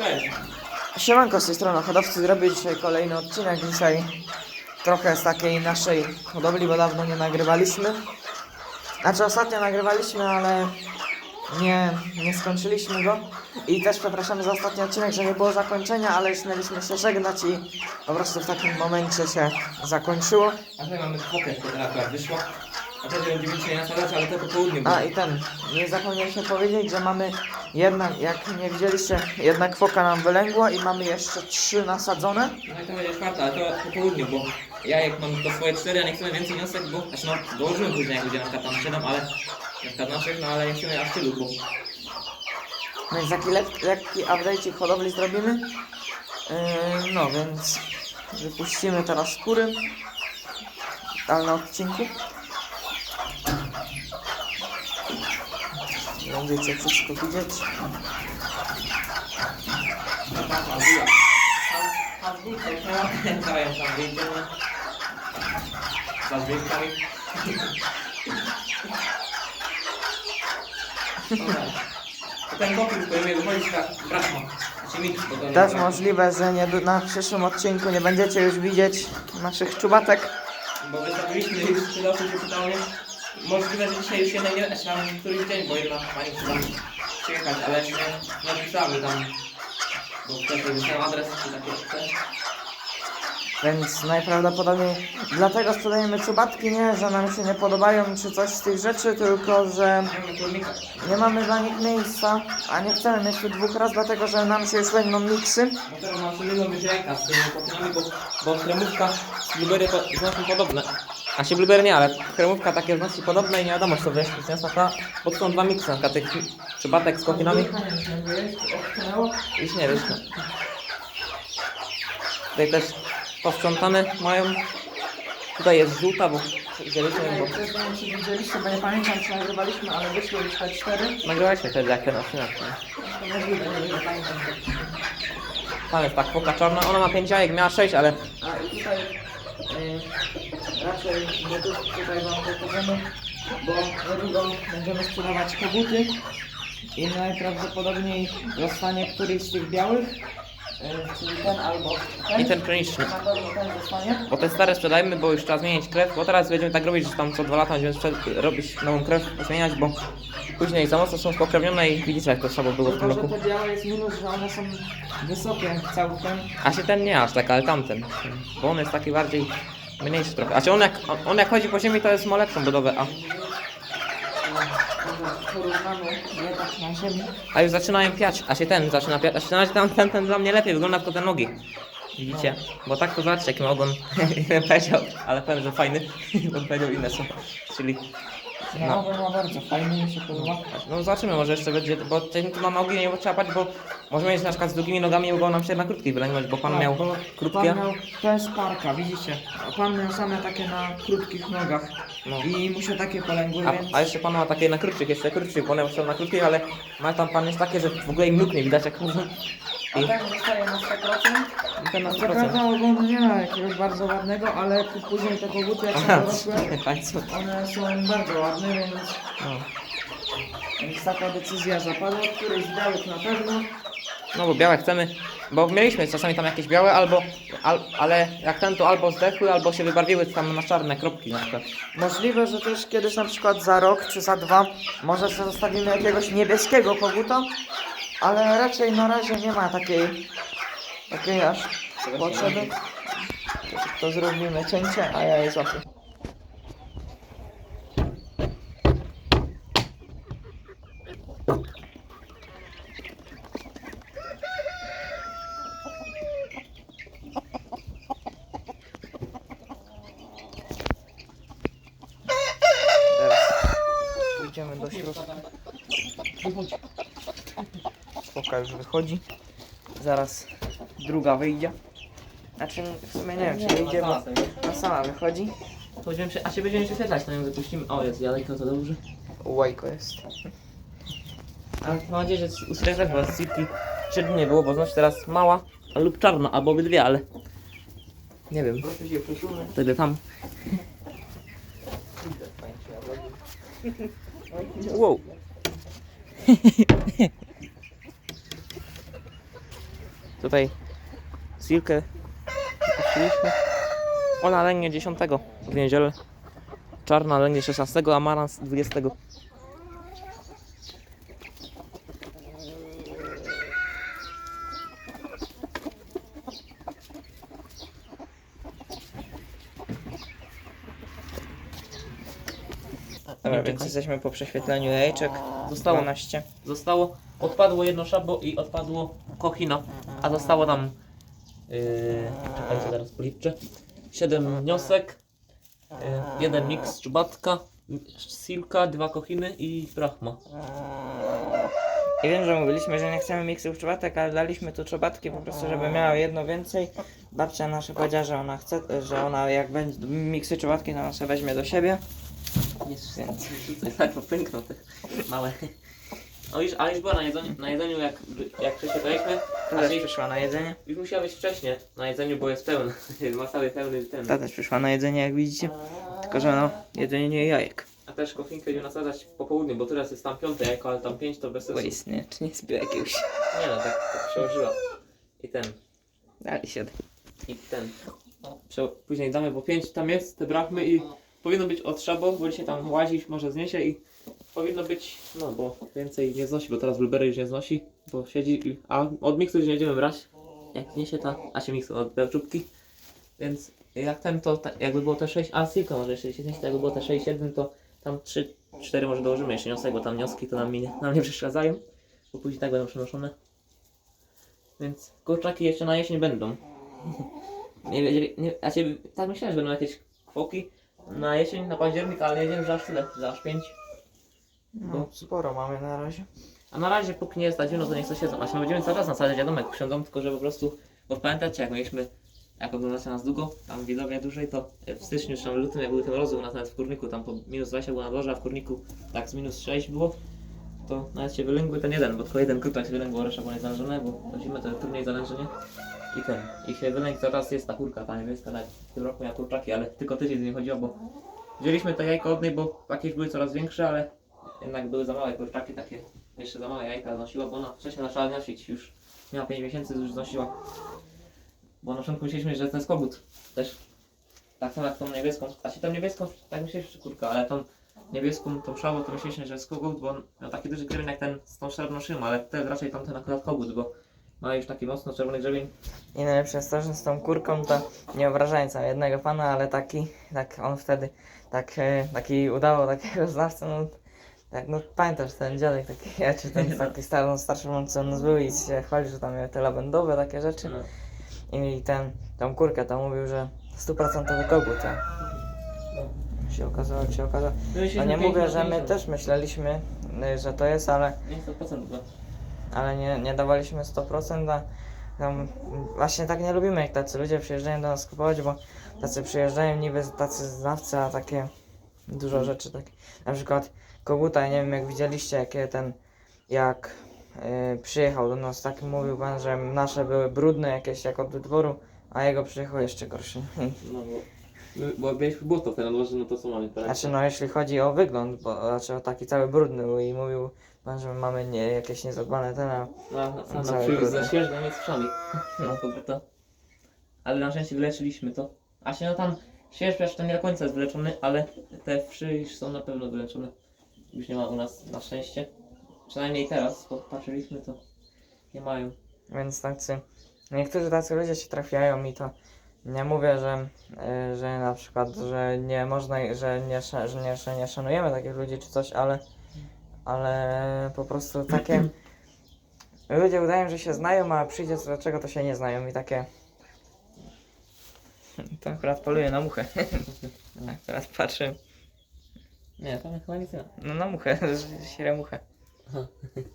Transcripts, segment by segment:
Cześć. Siemanko, z tej strony hodowcy zrobię dzisiaj kolejny odcinek. Dzisiaj trochę z takiej naszej hodowli, bo dawno nie nagrywaliśmy. Znaczy ostatnio nagrywaliśmy, ale nie, nie skończyliśmy go. I też przepraszamy za ostatni odcinek, że nie było zakończenia, ale już się żegnać i po prostu w takim momencie się zakończyło. A tutaj mamy fokę, która akurat wyszła. A też będziemy dzisiaj nasadzać, ale to po południu. A i ten, nie zapomnieliśmy powiedzieć, że mamy jednak, jak nie widzieliście, jednak foka nam wylęgła i mamy jeszcze trzy nasadzone. No i to będzie czwarta, ale to po południu, bo ja jak mam to swoje cztery, a nie chcemy więcej niosek, bo... Znaczy no, dołożyłem później jak będzie na przykład tam 7, ale... Na przykład naszych, no ale nie chcemy aż tylu, bo... No i taki lek, lekki update hodowli zrobimy. Yy, no więc wypuścimy teraz kury. Ale na odcinku. Będziecie wszystko widzieć. Tam wyjdziemy. Za dźwiękami. Ten kopił pojemnie wychodzić tak nie Też możliwe, że nie, na przyszłym odcinku nie będziecie już widzieć naszych czubatek. Bo wystawiliśmy już tyle osób się pytało, nie? Możliwe, że dzisiaj już jednej nie znaczy tam któryś dzień, bo jedna pani chce tam przyjechać, ale nie, nie napisamy tam. Bo ktoś wysłał adres czy takie coś. Więc najprawdopodobniej dlatego sprzedajemy czubatki, nie, że nam się nie podobają czy coś z tych rzeczy, tylko że Mamy kurnika. Nie mamy dla nich miejsca, a nie chcemy mieć tu dwóch raz, dlatego że nam się już będą miksy. No teraz mam sobie być ręka z tymi bo, bo kremówka z blueberry to znacznie podobne. A się blueberry nie, ale kremówka takie znacznie podobne i nie wiadomo, co wiesz, jest taka, bo to są dwa miksy, na przykład tych przybatek z kokinami. Już nie wiesz. no. Tutaj też posprzątane mają. Tutaj jest żółta, bo widzieliśmy, bo nie czy widzieliście, bo nie pamiętam, czy nagrywaliśmy, ale wyszły już te cztery. nagrywaliśmy wtedy jak ten odcinek. nie? To możliwe, nie, pamiętam. Tam jest tak foka czarna, ona ma 5 jajek, miała 6, ale A i tutaj y, raczej nie tu, tutaj wam pokażemy, bo niedługo będziemy sprzedawać koguty i najprawdopodobniej zostanie któryś z tych białych, y, czyli ten albo ten. i ten kroniczny. Na pewno ten zostanie. Bo te stare sprzedajmy, bo już trzeba zmienić krew, bo teraz będziemy tak robić, że tam co dwa lata będziemy robić nową krew, zmieniać, bo później za mocno są spokrewnione i widzicie jak to słabo było w tym Tylko, że roku. te białe jest minus, że one są wysokie całkiem. A się ten nie aż tak, ale tamten, bo on jest taki bardziej mniejszy trochę. A czy on jak, on, jak chodzi po ziemi to jest ma lepszą budowę, a, a już zaczynają piać, a się ten zaczyna piać, a się na ten, ten, ten dla mnie lepiej wygląda tylko te nogi. Widzicie? Bo tak to zobaczcie jaki ma ogon, powiedział, ale powiem, że fajny, bo powiedział inne są, czyli No, No. no. ma bardzo fajnie, mi się podoba. No zobaczymy, może jeszcze będzie, bo ten tu na nogi nie trzeba pać, bo możemy mieć na przykład z długimi nogami mogą nam się na krótkiej wylęgać, bo pan Tak, miał bo krótkie. Pan miał, to jest parka, widzicie? A pan miał same takie na krótkich nogach. No. I mu się takie polęgły, A, więc... a jeszcze pan ma takie na krótszych, jeszcze krótszych, bo one są na krótkich, ale ma tam pan jest takie, że w ogóle im nóg nie widać jak chodzą. A ten zostaje na 100%. i ten na Co 100%. prawda ogonu nie ma jakiegoś bardzo ładnego, ale tu później te koguty jak są Aha, dorosłe, Państwo. one są bardzo ładne, więc, No. więc taka decyzja zapadła. Któryś z białych na pewno. no bo białe chcemy, bo mieliśmy czasami tam jakieś białe, albo, al, ale jak ten to albo zdechły, albo się wybarwiły tam na czarne kropki na przykład. Możliwe, że też kiedyś na przykład za rok czy za dwa może sobie zostawimy jakiegoś niebieskiego koguta, ale raczej na razie nie ma takiej takiej aż potrzeby. To zrobimy cięcie, a ja je złapię. Teraz pójdziemy do środka. Foka już wychodzi. Zaraz druga wyjdzie. Znaczy w sumie nie wiem czy wyjdzie, bo ona sama wychodzi. To będziemy, przy- a się będziemy prześwietlać, to ją wypuścimy. O, jest jadejko, to dobrze. Łajko jest. A mam nadzieję, że usłyszeć, bo z City 3 dni nie było, bo znaczy teraz mała lub czarna, albo obydwie, ale nie wiem, Proszę się przesunąć. wtedy tam. Wow. Tutaj Silkę puściliśmy. Ona lęgnie 10 w niedzielę. Czarna lęgnie 16, a Marans 20. Dobra, więc jesteśmy po prześwietleniu jajeczek. Zostało. 12. Zostało, odpadło jedno szabo i odpadło kochina, a zostało nam, yy, czekajcie zaraz policzę, 7 wniosek, yy, jeden mix czubatka, silka, dwa kochiny i brachma. I wiem, że mówiliśmy, że nie chcemy miksów czubatek, ale daliśmy tu czubatki po prostu, żeby miała jedno więcej. Babcia nasza powiedziała, że ona chce, że ona jak będzie miksy czubatki, to ona sobie weźmie do siebie. Jest więc tak popękną te małe. O już, ale już była na jedzeniu, na jedzeniu jak, jak prześwietlaliśmy, Ta a też już, przyszła na jedzenie. już musiała być wcześniej na jedzeniu, bo jest pełny, ma cały pełny ten. Ta też przyszła na jedzenie, jak widzicie. Tylko, że no, jedzenie nie jajek. A też kofinkę idzie nasadzać po południu, bo teraz jest tam piąte jajko, ale tam pięć to bez sensu. Waste, nie? Czy nie zbił jakiegoś? Nie no, tak, tak przełożyła. I ten, Dali się. i ten. Prze później damy, bo pięć tam jest, te brachmy i powinno być od szabo, bo dzisiaj tam łazić może zniesie i powinno być, no bo więcej nie znosi, bo teraz blueberry już nie znosi, bo siedzi, a od miksu już nie będziemy brać, jak zniesie ta, a się miksu od czubki, więc jak ten to, ta, jakby było te 6, a silka może jeszcze się zniesie, to jakby było te 6, 7 to tam 3, 4 może dołożymy jeszcze niosek, bo tam wnioski to nam, nie, nam nie przeszkadzają, bo później tak będą przenoszone. Więc kurczaki jeszcze na jesień będą. Nie wiedzieli, nie, znaczy, tak myślałem, że będą jakieś kwoki na jesień, na październik, ale nie wiem, że aż tyle, że aż pięć. No, sporo mamy na razie. A na razie póki nie jest zimno, to niech to siedzą. Właśnie będziemy cały czas nasadzać wiadomo, jak usiądą, tylko że po prostu, bo pamiętacie jak mieliśmy, jak oglądacie nas długo, tam widownia dłużej, to w styczniu czy tam w lutym, jak były te mrozy u nas nawet w kurniku, tam po minus 20 było na dworze, a w kurniku tak z minus 6 było, to nawet się wylęgły ten jeden, bo tylko jeden krutak się wylęgł, a reszta było niezalężone, bo zimę to trudniej zalężenie. I ten, i się wylęgł, teraz jest ta kurka, ta niebieska, nawet w tym roku miała kurczaki, ale tylko tydzień z niej chodziło, bo wzięliśmy te jajko od niej, bo jakieś były coraz większe, ale jednak były za małe kurczaki, takie jeszcze za małe jajka znosiła, bo ona wcześniej zaczęła nosić już, miała 5 miesięcy, już znosiła. Bo na początku myśleliśmy, że to jest kogut też. Tak samo jak tą niebieską, a się tą niebieską, tak myśleliśmy, że kurka, ale tą niebieską, tą szałą, to myśleliśmy, że jest kogut, bo on miał taki duży grzebień jak ten z tą srebrną szymą, ale jest raczej tamten akurat kogut, bo ma już taki mocno czerwony grzebień. I najlepsze jest to, że z tą kurką to nie obrażając jednego pana, ale taki, tak on wtedy, tak, taki udawał takiego znawcę, no, tak, no pamiętasz ten dziadek taki, ja czy ten taki starszy, starszy co on był i się chwali, że tam miał te lawendowe takie rzeczy. No. i ten, tą kurkę to mówił, że stuprocentowy kogut, a się okazało, jak się okazało. No nie mówię, że my też myśleliśmy, y, że to jest, ale Nie 100%, bo ale nie, nie dawaliśmy 100%, a tam właśnie tak nie lubimy, jak tacy ludzie przyjeżdżają do nas kupować, bo tacy przyjeżdżają niby tacy znawcy, a takie dużo rzeczy, tak na przykład koguta, nie wiem jak widzieliście, jakie ten, jak y, przyjechał do nas, tak mówił pan, że nasze były brudne jakieś jak od dworu, a jego przyjechał jeszcze gorszy. No bo, my- bo mieliśmy błoto wtedy na dworze, no to co mamy teraz? Znaczy no jeśli chodzi o wygląd, bo znaczy o taki cały brudny był i mówił pan, że mamy nie, jakieś niezadbane ten, a Na, na, na, Cały na przyjść brudny. ze świeżnymi strzami. No koguta. Ale na szczęście wyleczyliśmy to. A się no tam śwież jeszcze nie do końca jest wyleczony, ale te wszy już są na pewno wyleczone. Już nie ma u nas na szczęście. Przynajmniej teraz, bo patrzyliśmy to nie mają. Więc tacy, niektórzy tacy ludzie się trafiają i to nie mówię, że, y, że na przykład, że nie można, że nie, sz- że nie, że nie szanujemy takich ludzi czy coś, ale, ale po prostu takie ludzie udają, że się znają, a przyjdzie co do czego to się nie znają i takie to akurat poluje na muchę. Teraz patrzę, Nie, tam chyba nic nie ma. no na muchę, sierę muchę. Aha.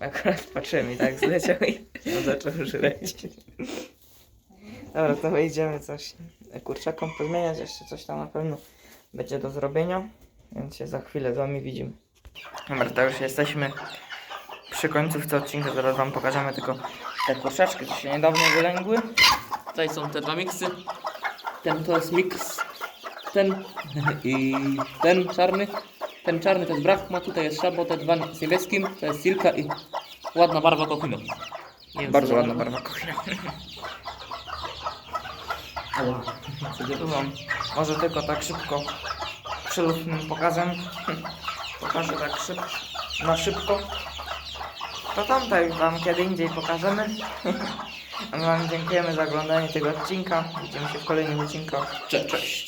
Akurat patrzyłem i tak zleciał i zaczął żreć. Dobra, to wejdziemy coś kurczakom pozmieniać, jeszcze coś tam na pewno będzie do zrobienia, więc się za chwilę z wami widzimy. Dobra, to już jesteśmy przy końcówce odcinka, zaraz wam pokażemy tylko te kurczaczki, co się niedawno wylęgły. Tutaj są te dwa miksy. Ten to jest miks. Ten i ten czarny. Ten czarny to jest brachma, tutaj jest szabo, te dwa z niebieskim, to jest silka i ładna barwa kochino. Bardzo ładna barwa kuchnia. Ała. Wam może tylko tak szybko, przelotnym pokazem. Pokażę tak szyb, na szybko. To tamte już wam kiedy indziej pokażemy. A my wam dziękujemy za oglądanie tego odcinka. Widzimy się w kolejnych odcinkach. Cześć. Cześć.